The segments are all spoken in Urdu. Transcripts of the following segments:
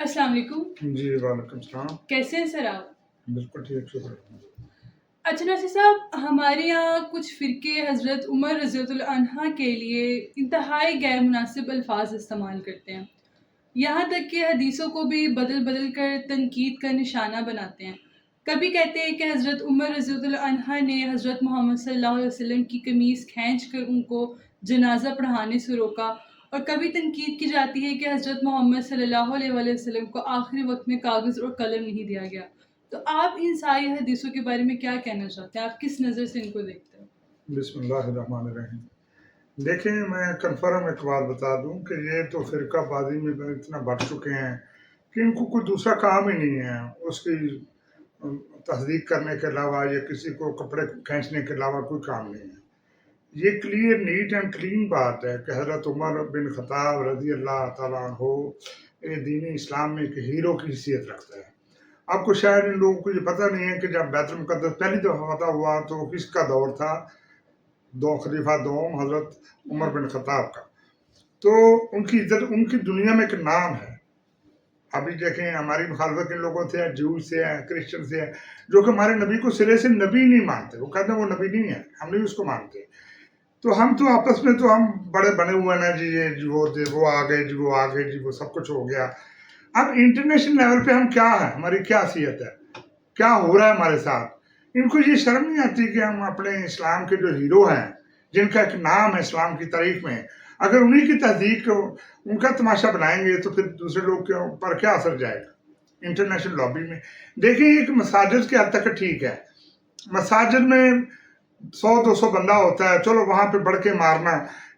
السلام علیکم۔ جی وعلیکم السلام۔ کیسے ہیں سر آپ؟ بالکل ٹھیک شکر۔ اچھا ناصر صاحب ہمارے یہاں کچھ فرقے حضرت عمر رضی اللہ عنہ کے لیے انتہائی غیر مناسب الفاظ استعمال کرتے ہیں۔ یہاں تک کہ حدیثوں کو بھی بدل بدل کر تنقید کا نشانہ بناتے ہیں۔ کبھی کہتے ہیں کہ حضرت عمر رضی اللہ عنہ نے حضرت محمد صلی اللہ علیہ وسلم کی قمیض کھینچ کر ان کو جنازہ پڑھانے سے روکا۔ اور کبھی تنقید کی جاتی ہے کہ حضرت محمد صلی اللہ علیہ وآلہ وسلم کو آخری وقت میں کاغذ اور قلم نہیں دیا گیا۔ تو آپ ان ساری حدیثوں کے بارے میں کیا کہنا چاہتے ہیں؟ آپ کس نظر سے ان کو دیکھتے ہیں؟ بسم اللہ الرحمن الرحیم۔ دیکھیں، میں کنفرم ایک بات بتا دوں کہ یہ تو فرقہ بازی میں اتنا بڑھ چکے ہیں کہ ان کو کوئی دوسرا کام ہی نہیں ہے۔ اس کی تصدیق کرنے کے علاوہ یا کسی کو کپڑے کھینچنے کے علاوہ کوئی کام نہیں ہے۔ یہ کلیئر نیٹ اینڈ کلین بات ہے کہ حضرت عمر بن خطاب رضی اللہ تعالیٰ عنہ یہ دینی اسلام میں ایک ہیرو کی حیثیت رکھتا ہے آپ کو شاید ان لوگوں کو یہ پتہ نہیں ہے کہ جب بیت المقدس پہلی دفعہ فتح ہوا تو کس کا دور تھا؟ دو خلیفہ دوم حضرت عمر بن خطاب کا۔ تو ان کی عزت، ان کی دنیا میں ایک نام ہے۔ ابھی دیکھیں ہماری مخالفت ان لوگوں سے جو سے ہیں، کرسچن سے ہیں، جو کہ ہمارے نبی کو سرے سے نبی نہیں مانتے۔ وہ کہتے ہیں وہ نبی نہیں ہے، ہم نہیں اس کو مانتے۔ تو ہم تو آپس میں تو ہم بڑے بنے ہوئے ہیں جی یہ جی وہ دے وہ آ گئے جی وہ آ گئے جی وہ سب کچھ ہو گیا۔ اب انٹرنیشنل لیول پہ ہم کیا ہیں؟ ہماری کیا حیثیت ہے؟ کیا ہو رہا ہے ہمارے ساتھ؟ ان کو یہ شرم نہیں آتی کہ ہم اپنے اسلام کے جو ہیرو ہیں، جن کا ایک نام ہے اسلام کی تاریخ میں، اگر انہی کی تصدیق ان کا تماشا بنائیں گے تو پھر دوسرے لوگ کے اوپر کیا اثر جائے گا؟ انٹرنیشنل لابی میں۔ دیکھیں ایک مساجد کے حد تک ٹھیک ہے۔ مساجد میں سو دو سو بندہ ہوتا ہے، چلو وہاں پہ بڑھ کے مارنا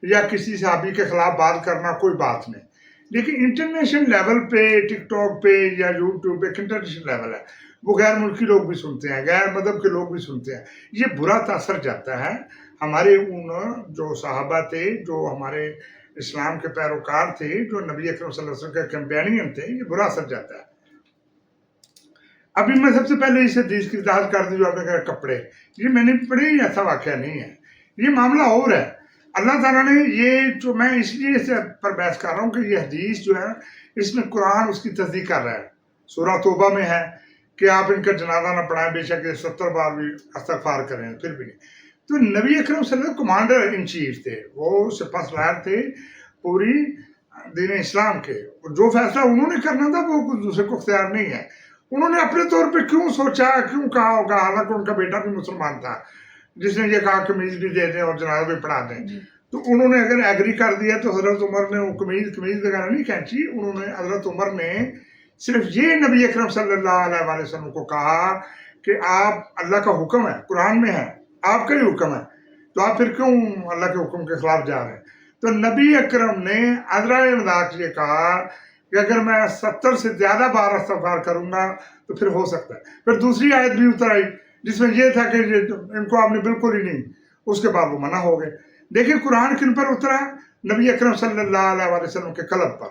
یا کسی صحابی کے خلاف بات کرنا کوئی بات نہیں۔ لیکن انٹرنیشنل لیول پہ، ٹک ٹاک پہ یا یوٹیوب پہ ایک انٹرنیشنل لیول ہے۔ وہ غیر ملکی لوگ بھی سنتے ہیں، غیر مذہب کے لوگ بھی سنتے ہیں۔ یہ برا تاثر جاتا ہے۔ ہمارے ان جو صحابہ تھے، جو ہمارے اسلام کے پیروکار تھے، جو نبی اکرم صلی اللہ علیہ وسلم کے کمپینین تھے، یہ برا اثر جاتا ہے۔ ابھی میں سب سے پہلے اس حدیث کی اجازت کر دی جو آپ نے کہا کپڑے۔ یہ میں نے پڑھی ایسا واقعہ نہیں ہے۔ یہ معاملہ اور ہے۔ اللہ تعالیٰ نے یہ جو میں اس لیے اس پر بحث کر رہا ہوں کہ یہ حدیث جو ہے، اس میں قرآن اس کی تصدیق کر رہا ہے۔ سورہ توبہ میں ہے کہ آپ ان کا جنازہ نہ پڑھائیں، بے شک ستر بار بھی استغفار کریں، پھر بھی نہیں۔ تو نبی اکرم صلی اللہ علیہ وسلم کمانڈر ان چیف تھے۔ وہ سپاہ سلار تھے پوری دین اسلام کے۔ جو فیصلہ انہوں نے کرنا تھا، وہ کچھ دوسرے کو اختیار نہیں ہے۔ انہوں نے اپنے طور پہ کیوں سوچا کیوں کہا ہوگا؟ حالانکہ ان کا بیٹا بھی مسلمان تھا۔ جس نے یہ کہا کمیز بھی دے دیں اور جنازہ بھی پڑھا دیں۔ تو انہوں نے اگر ایگری کر دیا تو حضرت عمر نے وہ کمیز کمیز وغیرہ نہیں کھینچی انہوں نے حضرت عمر نے صرف یہ نبی اکرم صلی اللہ علیہ وآلہ وسلم کو کہا کہ آپ اللہ کا حکم ہے قرآن میں ہے آپ کا ہی حکم ہے۔ تو آپ پھر کیوں اللہ کے حکم کے خلاف جا رہے ہیں؟ تو نبی اکرم نے ادرا مذاق یہ کہا کہ اگر میں ستر سے زیادہ بار استغفار کروں گا تو پھر ہو سکتا ہے۔ پھر دوسری آیت بھی اتر آئی، جس میں یہ تھا کہ ان کو آپ نے بالکل ہی نہیں، اس کے بعد وہ منع ہو گئے۔ دیکھیں قرآن کن پر اترا، نبی اکرم صلی اللہ علیہ وسلم کے قلب پر۔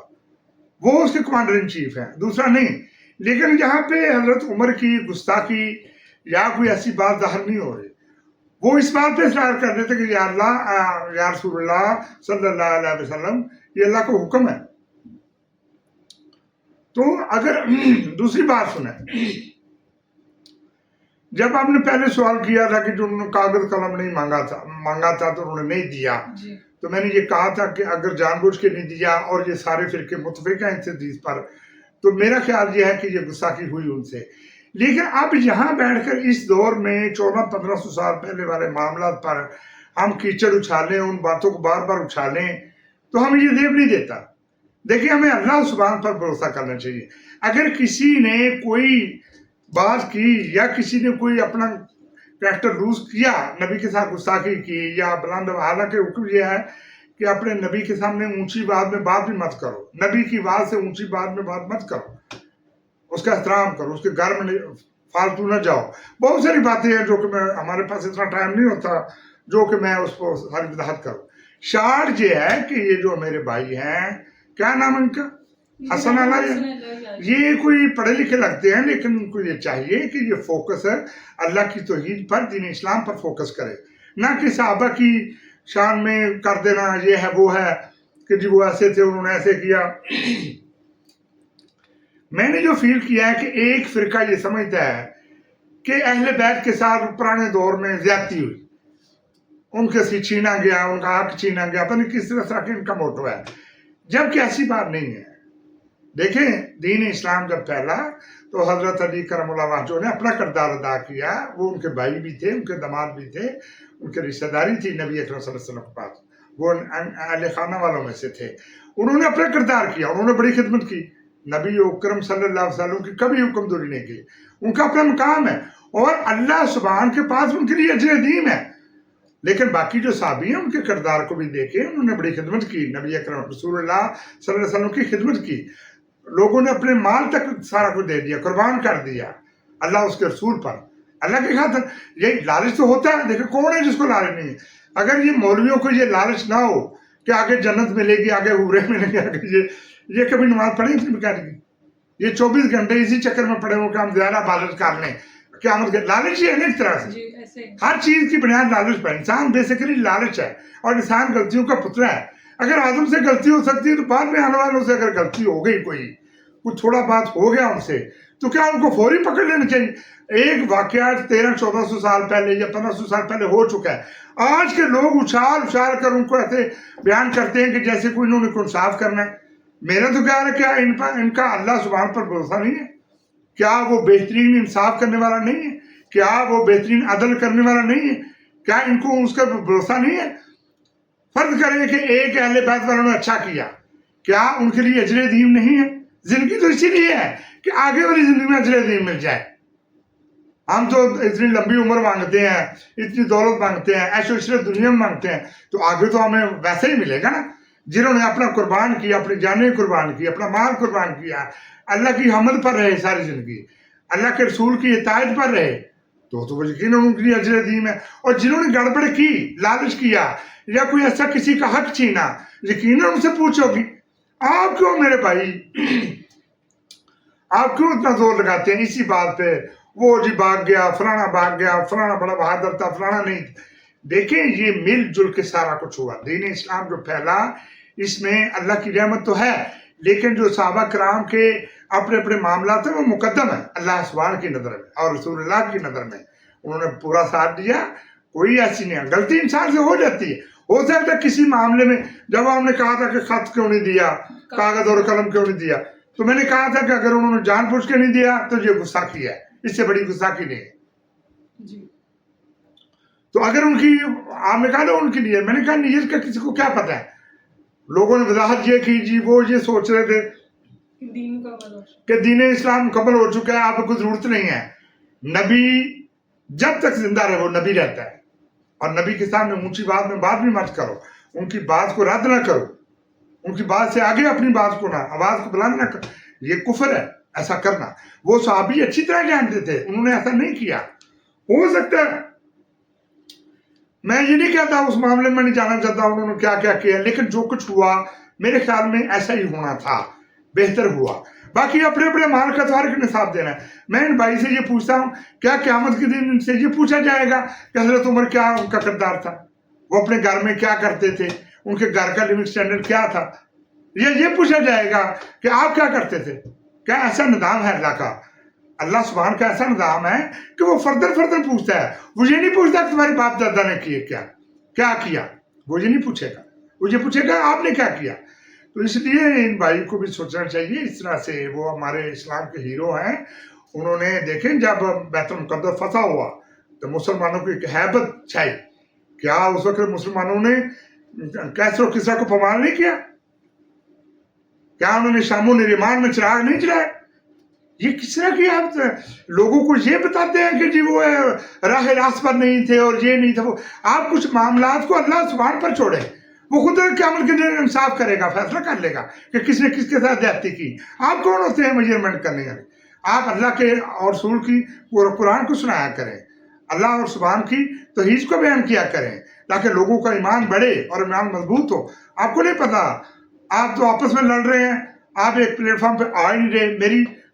وہ اس کے کمانڈر ان چیف ہیں، دوسرا نہیں۔ لیکن یہاں پہ حضرت عمر کی، گستاخی یا کوئی ایسی بات ظاہر نہیں ہو رہی۔ وہ اس بات پہ اصرار کر رہے تھے کہ یا اللہ، یا رسول اللہ صلی اللہ علیہ وسلم، یہ اللہ کا حکم ہے۔ تو اگر دوسری بات سنیں۔ جب آپ نے پہلے سوال کیا تھا کہ جو انہوں نے کاغذ قلم نہیں مانگا تھا مانگا تھا تو انہوں نے نہیں دیا۔ جی۔ تو میں نے یہ کہا تھا کہ اگر جان بوجھ کے نہیں دیا اور یہ سارے فرقے متفق ہیں اس حدیث پر تو میرا خیال یہ ہے کہ یہ گساخی ہوئی ان سے۔ لیکن اب یہاں بیٹھ کر اس دور میں چودہ پندرہ سو سال پہلے والے معاملات پر ہم کیچڑ اچھالیں ان باتوں کو بار بار اچھالیں تو ہمیں یہ دیو نہیں دیتا۔ دیکھیں، ہمیں اللہ سبحان پر بھروسہ کرنا چاہیے۔ اگر کسی نے کوئی بات کی یا کسی نے کوئی اپنا کریکٹر لوز کیا، نبی کے ساتھ گستاخی کی یا بلند حالانکہ حکم یہ ہے کہ اپنے نبی کے سامنے اونچی بات میں بات بھی مت کرو۔ نبی کی بات سے اونچی بات میں بات مت کرو۔ اس کا احترام کرو، اس کے گھر میں فالتو نہ جاؤ۔ بہت ساری باتیں ہیں جو کہ میں، ہمارے پاس اتنا ٹائم نہیں ہوتا جو کہ میں اس کو ساری وضاحت کروں۔ شارٹ یہ ہے کہ یہ جو میرے بھائی ہیں کیا نام ان کا؟ حسن اللہ یہ کوئی پڑھے لکھے لگتے ہیں لیکن ان کو یہ چاہیے کہ یہ فوکس ہے اللہ کی توحید پر دین اسلام پر فوکس کرے۔ نہ کہ صحابہ کی شان میں کر دینا یہ ہے وہ ہے کہ جی وہ ایسے تھے انہوں نے ایسے کیا۔ میں نے جو فیل کیا ہے کہ ایک فرقہ یہ سمجھتا ہے کہ اہل بیت کے ساتھ پرانے دور میں زیادتی ہوئی۔ ان کے سی چھینا گیا ان کا حق چھینا گیا پتہ نہیں کس طرح طرح کے ان کا موٹو ہے۔ جبکہ ایسی بات نہیں ہے۔ دیکھیں، دین اسلام جب پھیلا تو حضرت علی کرم اللہ وجہ نے اپنا کردار ادا کیا، وہ ان کے بھائی بھی تھے، ان کے دماد بھی تھے، ان کے رشتہ داری تھی نبی اکرم صلی اللہ علیہ وسلم کے پاس۔ وہ اہل خانہ والوں میں سے تھے۔ انہوں نے اپنا کردار کیا، انہوں نے بڑی خدمت کی۔ نبی اکرم صلی اللہ علیہ وسلم کی کبھی حکم دوری نہیں کی۔ ان کا اپنا مقام ہے اور اللہ سبحان کے پاس ان کے لیے اجر عظیم ہے۔ لیکن باقی جو صحابی ہیں، ان کے کردار کو بھی دیکھیں انہوں نے بڑی خدمت کی۔ نبی اکرم رسول اللہ صلی اللہ علیہ وسلم کی خدمت کی۔ لوگوں نے اپنے مال تک سارا کچھ دے دیا، قربان کر دیا اللہ اس کے رسول پر۔ اللہ کی خاطر یہ لالچ تو ہوتا ہے، دیکھیں کون ہے جس کو لالچ نہیں ہے؟ اگر یہ مولویوں کو یہ لالچ نہ ہو کہ آگے جنت ملے گی، آگے عبرے ملیں گے آگے یہ یہ کبھی نماز پڑھیں گی یہ چوبیس گھنٹے اسی چکر میں پڑے ہو کہ ہم زیادہ بالش کر لیں قیامت کے لالچ یہ ہے نا اس طرح سے۔ جی ہر چیز کی بنیاد لالچ پر انسان بیسیکلی لالچ ہے اور انسان غلطیوں کا پتلا ہے۔ اگر آدم سے غلطی ہو سکتی ہے تو بعد میں آنے والوں سے اگر غلطی ہو گئی کوئی کچھ تھوڑا بات ہو گیا ان سے تو کیا ان کو فوری پکڑ لینا چاہیے؟ ایک واقعہ تیرہ چودہ سو سال پہلے یا پندرہ سو سال پہلے ہو چکا ہے۔ آج کے لوگ اچھال اچھال کر ان کو ایسے بیان کرتے ہیں کہ جیسے کوئی انہوں نے کوئی صاف کرنا ہے۔ میرا تو خیال ہے کیا ان کا اللہ سبحان پر بھروسہ نہیں ہے۔ کیا وہ بہترین انصاف کرنے والا نہیں ہے؟ کیا وہ بہترین عدل کرنے والا نہیں ہے؟ کیا ان کو اس کا بھروسہ نہیں ہے؟ فرض کریں کہ ایک اہل بیت والوں نے اچھا کیا۔ کیا ان کے لیے اجر دین نہیں ہے؟ زندگی تو اسی لیے ہے کہ آگے والی زندگی میں اجر دین مل جائے۔ ہم تو اتنی لمبی عمر مانگتے ہیں، اتنی دولت مانگتے ہیں ایشو عشرت دنیا میں مانگتے ہیں، تو آگے تو ہمیں ویسے ہی ملے گا نا۔ جنہوں نے اپنا قربان کیا، اپنی جانیں قربان کی، اپنا مال قربان کیا اللہ کی حمد پر رہے ساری زندگی۔ اللہ کے رسول کی اطاعت پر رہے۔ تو تو وہ یقیناً ان کے لیے اجر عظیم ہے۔ اور جنہوں نے گڑبڑ کی، لالچ کیا، یا کوئی ایسا کسی کا حق چھینا، یقیناً ان سے پوچھو گی آپ کیوں میرے بھائی؟ آپ کیوں اتنا زور لگاتے ہیں؟ اسی بات پہ وہ جی بھاگ گیا، فلانا بھاگ گیا، فلانا بڑا بہادر تھا، فلانا نہیں۔ دیکھیں، یہ مل جل کے سارا کچھ ہوا۔ دین اسلام جو پھیلا، اس میں اللہ کی رحمت تو ہے۔ لیکن جو صحابہ کرام کے اپنے اپنے معاملات ہیں وہ مقدم ہے اللہ سبحان کی نظر میں اور رسول اللہ کی نظر میں۔ انہوں نے پورا ساتھ دیا۔ کوئی ایسی نہیں غلطی انسان سے ہو جاتی ہے۔ ہو سکتا ہے کسی معاملے میں جب ہم نے کہا تھا کہ خط کیوں نہیں دیا کاغذ اور قلم کیوں نہیں دیا تو میں نے کہا تھا کہ اگر انہوں نے جان بوجھ کے نہیں دیا تو یہ غصہ کیا ہے۔ اس سے بڑی کی نہیں ہے۔ جی۔ تو اگر ان کی آپ نے کہا نا ان کے لیے میں نے کہا نیت کا کسی کو کیا پتہ ہے؟ لوگوں نے وضاحت یہ کی جی وہ یہ سوچ رہے تھے دین کہ دین اسلام مکمل ہو چکا ہے آپ کو ضرورت نہیں ہے۔ نبی جب تک زندہ رہے وہ نبی رہتا ہے۔ اور نبی کے سامنے اونچی بات میں بات بھی مت کرو۔ ان کی بات کو رد نہ کرو۔ ان کی بات سے آگے اپنی بات کو نہ آواز کو بلند نہ کرو۔ یہ کفر ہے ایسا کرنا۔ وہ صحابی اچھی طرح جانتے تھے انہوں نے ایسا نہیں کیا۔ ہو سکتا ہے میں یہ نہیں کہتا اس معاملے میں نہیں جانا چاہتا، انہوں نے کیا کیا کیا، لیکن جو کچھ ہوا، میرے خیال میں ایسا ہی ہونا تھا، بہتر ہوا۔ باقی اپنے اپنے مال کا تو ہر ایک نصاب دینا ہے۔ میں ان بھائی سے یہ پوچھتا ہوں، کیا قیامت کے دن ان سے یہ پوچھا جائے گا کہ حضرت عمر کیا ان کا کردار تھا؟ وہ اپنے گھر میں کیا کرتے تھے؟ ان کے گھر کا لیونگ سٹینڈرڈ کیا تھا؟ یہ یہ پوچھا جائے گا کہ آپ کیا کرتے تھے؟ کیا ایسا نظام ہے اللہ کا اللہ سبحان کا ایسا نظام ہے کہ وہ فردر فردر پوچھتا ہے۔ وہ یہ نہیں پوچھتا کہ تمہارے باپ دادا نے کیے کیا؟ کیا کیا؟ وہ یہ نہیں پوچھے گا۔ وہ یہ پوچھے گا آپ نے کیا کیا؟ تو اس لیے ان بھائی کو بھی سوچنا چاہیے اس طرح سے وہ ہمارے اسلام کے ہیرو ہیں۔ انہوں نے دیکھیں جب بیت المقدس فتح ہوا تو مسلمانوں کی ایک حیبت چھائی۔ کیا اس وقت مسلمانوں نے کیسر و کسرا کو پمان نہیں کیا؟ کیا انہوں نے شام و نریمان میں چراغ نہیں چلائے یہ کس طرح کی آپ لوگوں کو یہ بتاتے ہیں کہ جی وہ راہ راست پر نہیں تھے اور یہ نہیں تھا۔ وہ، آپ کچھ معاملات کو اللہ سبحان پر چھوڑیں۔ وہ خود قیامت کے دن انصاف کرے گا، فیصلہ کر لے گا کہ کس نے کس کے ساتھ زیادتی کی۔ آپ کون ہوتے ہیں میجرمنٹ کرنے والے؟ آپ اللہ کے اور رسول کی پورا قرآن کو سنایا کریں۔ اللہ اور سبحان کی توحید کو بیان کیا کریں تاکہ لوگوں کا ایمان بڑھے اور ایمان مضبوط ہو۔ آپ کو نہیں پتا، آپ تو آپس میں لڑ رہے ہیں، آپ ایک پلیٹ فارم پہ آ نہیں رہے۔ میری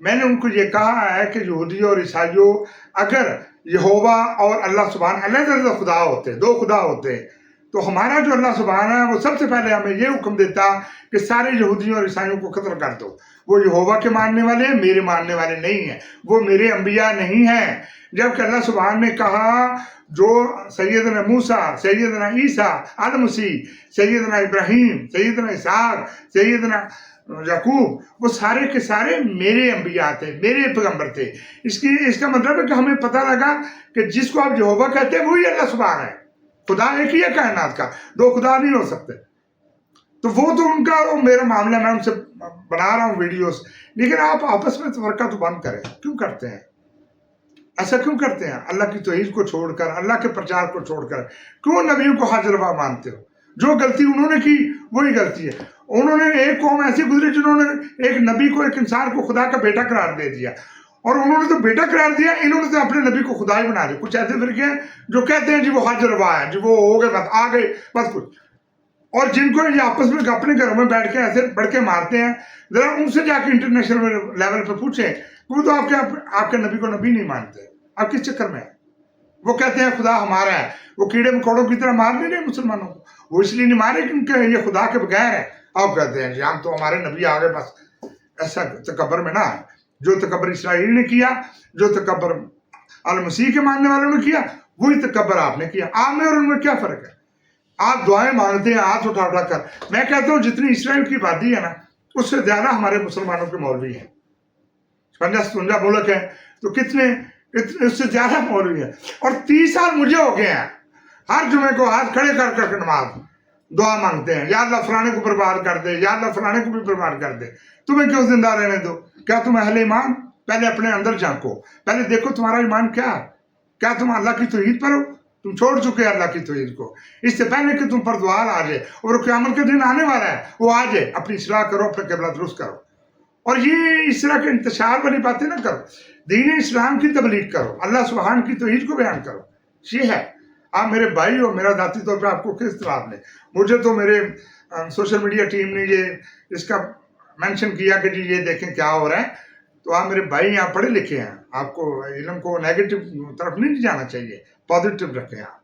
میں نے ان کو یہ کہا ہے کہ یہودیوں اور عیسائیوں، اگر یہوبا اور اللہ سبحانہ علیحدہ علیحدہ خدا ہوتے، دو خدا ہوتے، تو ہمارا جو اللہ سبحانہ ہے، وہ سب سے پہلے ہمیں یہ حکم دیتا کہ سارے یہودیوں اور عیسائیوں کو قتل کر دو۔ وہ یہوبا کے ماننے والے ہیں میرے ماننے والے نہیں ہیں۔ وہ میرے انبیاء نہیں ہیں۔ جبکہ اللہ سبحانہ نے کہا، جو سیدنا موسیٰ، سیدنا عیسیٰ المسیح سیدنا ابراہیم، سیدنا اسحاق، سیدنا یعقوب، وہ سارے کے سارے میرے انبیاء تھے، میرے پیغمبر تھے۔ اس کی، اس کا مطلب ہے کہ ہمیں پتہ لگا کہ جس کو آپ جہوبہ کہتے ہیں، وہی اللہ سبحانہ ہے۔ خدا ایک ہی ہے کائنات کا، دو خدا نہیں ہو سکتے۔ تو وہ تو ان کا میرا معاملہ میں ان سے بنا رہا ہوں ویڈیوز۔ لیکن آپ آپس میں تفرقہ تو بند کریں۔ کیوں کرتے ہیں؟ ایسا کیوں کرتے ہیں؟ اللہ کی توحید کو چھوڑ کر، اللہ کے پرچار کو چھوڑ کر۔ کیوں نبیوں کو حاضر ہوا مانتے ہو؟ جو غلطی انہوں نے کی، وہی غلطی ہے۔ انہوں نے ایک قوم ایسی گزری جنہوں نے ایک نبی کو، ایک انسان کو خدا کا بیٹا قرار دے دیا۔ اور انہوں نے تو بیٹا قرار دیا، انہوں نے تو اپنے نبی کو خدا ہی بنا دیا۔ کچھ ایسے فرقے ہیں جو کہتے ہیں جی وہ حج روا ہے جی وہ ہو گئے، بس آ گئے، بس کچھ۔ اور جن کو یہ آپس میں اپنے گھروں میں بیٹھ کے ایسے بڑھ کے مارتے ہیں، ذرا ان سے جا کے انٹرنیشنل لیول پہ پوچھیں وہ تو آپ کے آپ کے نبی کو نبی نہیں مانتے۔ آپ کس چکر میں ہیں؟ وہ کہتے ہیں خدا ہمارا ہے۔ وہ کیڑے مکوڑوں کی طرح مار نہیں رہے مسلمانوں کو۔ وہ اس لیے نہیں مارے کیونکہ یہ خدا کے بغیر ہے۔ آپ کہتے ہیں جی ہم تو ہمارے نبی آگے بس ایسا تکبر میں نہ آئے۔ جو تکبر اسرائیل نے کیا، جو تکبر المسیح کے ماننے والوں نے کیا، وہی تکبر آپ نے کیا۔ آپ میں اور ان میں کیا فرق ہے؟ آپ دعائیں مانگتے ہیں، ہاتھ اٹھا اٹھا کر۔ میں کہتا ہوں، جتنی اسرائیل کی بادی ہے نا، اس سے زیادہ ہمارے مسلمانوں کے مولوی ہیں۔ پنجہ ستونجہ بولک ہے تو کتنے اس سے زیادہ مولوی ہے اور تیس سال مجھے ہو گئے ہیں۔ ہر جمعے کو ہاتھ کھڑے کر کر کے نماز۔ دعا مانگتے ہیں۔ یا اللہ فرانے کو برباد کر دے، یا اللہ فرانے کو بھی برباد کر دے۔ تمہیں کیوں زندہ رہنے دو؟ کیا تم اہل ایمان؟ پہلے اپنے اندر جھانکو۔ پہلے دیکھو تمہارا ایمان کیا ہے۔ کیا تم اللہ کی توحید پر ہو؟ تم چھوڑ چکے اللہ کی توحید کو۔ اس سے پہلے کہ تم پر دعا آ جائے اور قیامت کے دن آنے والا ہے، وہ آ جائے۔ اپنی اصلاح کرو، اپنا قبلہ درست کرو۔ اور یہ اس طرح کے انتشار والی باتیں نہ کرو۔ دین اسلام کی تبلیغ کرو، اللہ سبحان کی توحید کو بیان کرو۔ یہ ہے۔ آپ میرے بھائی ہو، میرا ذاتی طور پہ آپ کو کس طرح آپ نے؟ مجھے تو میرے سوشل میڈیا ٹیم نے یہ، اس کا مینشن کیا کہ جی یہ دیکھیں کیا ہو رہا ہے۔ تو آپ میرے بھائی یہاں پڑھے لکھے ہیں۔ آپ کو علم کو نیگیٹو طرف نہیں جانا چاہیے پازیٹو رکھیں آپ۔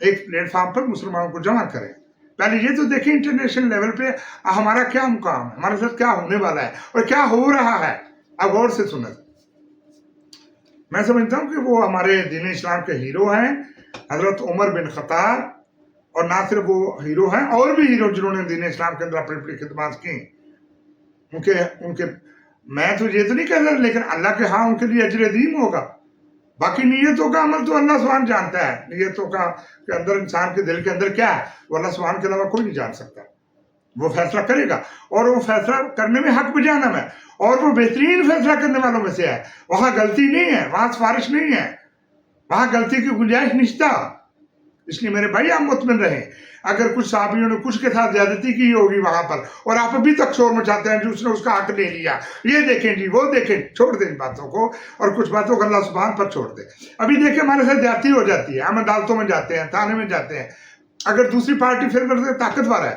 ایک پلیٹ فارم پر مسلمانوں کو جمع کریں۔ پہلے یہ تو دیکھیں انٹرنیشنل لیول پہ ہمارا کیا مقام ہے، ہمارے ساتھ کیا ہونے والا ہے اور کیا ہو رہا ہے۔ اب غور سے سنیں۔ میں سمجھتا ہوں کہ وہ ہمارے دین اسلام کے ہیرو ہیں۔ حضرت عمر بن خطاب اور نہ صرف وہ ہیرو ہیں، اور بھی ہیرو جنہوں نے دین اسلام کے اندر اپنی اپنی خدمات کی۔ ان کے ان کے، میں تو یہ تو نہیں کہہ رہا لیکن اللہ کے ہاں ان کے لیے اجر عظیم ہوگا۔ باقی نیتوں کا عمل تو اللہ سبحان جانتا ہے۔ نیتوں کا، کے اندر، انسان کے دل کے اندر کیا ہے؟ وہ اللہ سبحان کے علاوہ کوئی نہیں جان سکتا۔ وہ فیصلہ کرے گا۔ اور وہ فیصلہ کرنے میں حق بجانا میں اور وہ بہترین فیصلہ کرنے والوں میں سے ہے۔ وہاں غلطی نہیں ہے، وہاں سفارش نہیں ہے۔ وہاں غلطی کی گنجائش نشتہ۔ اس لیے میرے بھائی آپ مطمئن رہیں۔ اگر کچھ صحابیوں نے کچھ کے ساتھ زیادتی کی ہوگی وہاں پر، اور آپ ابھی تک شور مچاتے ہیں جو اس نے اس کا حق لے لیا۔ یہ دیکھیں جی وہ دیکھیں، چھوڑ دیں ان باتوں کو، اور کچھ باتوں کو اللہ سبحان پر چھوڑ دیں۔ ابھی دیکھیں ہمارے ساتھ زیادتی ہو جاتی ہے، ہم عدالتوں میں جاتے ہیں، تھانے میں جاتے ہیں۔ اگر دوسری پارٹی پھر کرتے طاقتور ہے،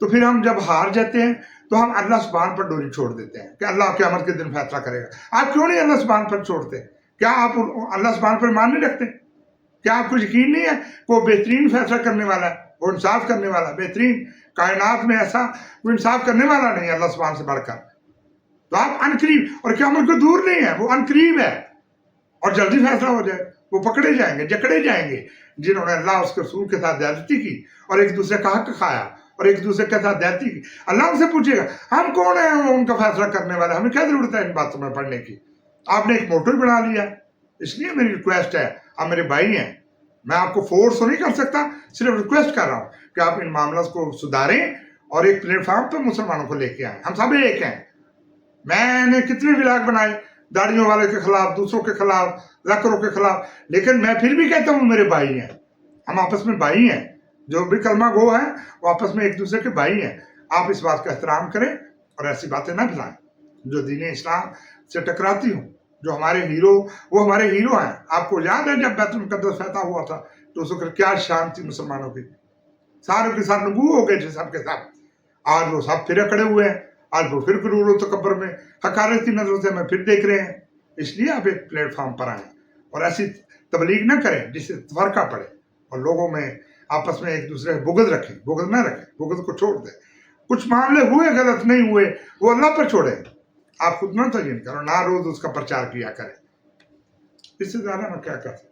تو پھر ہم جب ہار جاتے ہیں، تو ہم اللہ سبحان پر ڈوری چھوڑ دیتے ہیں کہ اللہ قیامت کے دن فیصلہ کرے گا۔ آپ کیوں نہیں اللہ سبحان پر چھوڑتے؟ ہیں کیا آپ اللہ سبحانہ پر مان نہیں رکھتے؟ کیا آپ کو یقین نہیں ہے وہ بہترین فیصلہ کرنے والا ہے؟ وہ انصاف کرنے والا بہترین کائنات میں ایسا وہ انصاف کرنے والا نہیں ہے اللہ سبحانہ سے بڑھ کر۔ تو آپ انقریب اور کیا عمل کو دور نہیں ہے، وہ انقریب ہے۔ اور جلدی فیصلہ ہو جائے، وہ پکڑے جائیں گے، جکڑے جائیں گے۔ جنہوں نے اللہ اس کے رسول کے ساتھ زیادتی کی، اور ایک دوسرے کا حق کھایا، اور ایک دوسرے کے ساتھ زیادتی کی۔ اللہ ان سے پوچھے گا، ہم کون ہیں ان کا فیصلہ کرنے والے؟ ہمیں کیا ضرورت ہے ان باتوں میں پڑھنے کی؟ آپ نے ایک موٹر بنا لیا اس لیے میری ریکویسٹ ہے۔ آپ میرے بھائی ہیں۔ میں آپ کو فورس تو نہیں کر سکتا، صرف ریکویسٹ کر رہا ہوں کہ آپ ان معاملات کو سدھاریں اور ایک پلیٹ فارم پہ مسلمانوں کو لے کے آئیں۔ ہم سب ایک ہیں۔ میں نے کتنے بلاگ بنائے داڑیوں والے کے خلاف، دوسروں کے خلاف لکڑوں کے خلاف۔ لیکن میں پھر بھی کہتا ہوں، میرے بھائی ہیں۔ ہم آپس میں بھائی ہیں۔ جو بھی کلمہ گو ہیں وہ آپس میں ایک دوسرے کے بھائی ہیں۔ آپ اس بات کا احترام کریں اور ایسی باتیں نہ پھیلائیں جو دین اسلام سے ٹکراتی ہوں۔ جو ہمارے ہیرو، وہ ہمارے ہیرو ہیں۔ آپ کو یاد ہے جب بیت المقدس فیتا ہوا تھا، تو اس وقت کیا شان تھی مسلمانوں کی۔ ساروں کے ساتھ نبو ہو گئے تھے سب کے ساتھ۔ آج وہ سب پھر اکڑے ہوئے ہیں۔ آج وہ پھر غرور تکبر میں حکارتی کی نظر سے ہمیں پھر دیکھ رہے ہیں۔ اس لیے آپ ایک پلیٹ فارم پر آئیں۔ اور ایسی تبلیغ نہ کریں جس سے فرقہ پڑے۔ اور لوگوں میں آپس میں ایک دوسرے بغض رکھیں۔ بغض نہ رکھیں۔ بغض کو چھوڑ دیں۔ کچھ معاملے ہوئے، غلط نہیں ہوئے، وہ اللہ پر چھوڑیں۔ آپ خود نہ تگین کرو نہ روز اس کا پرچار کیا کریں۔ اس سے زیادہ میں کیا کر سکتا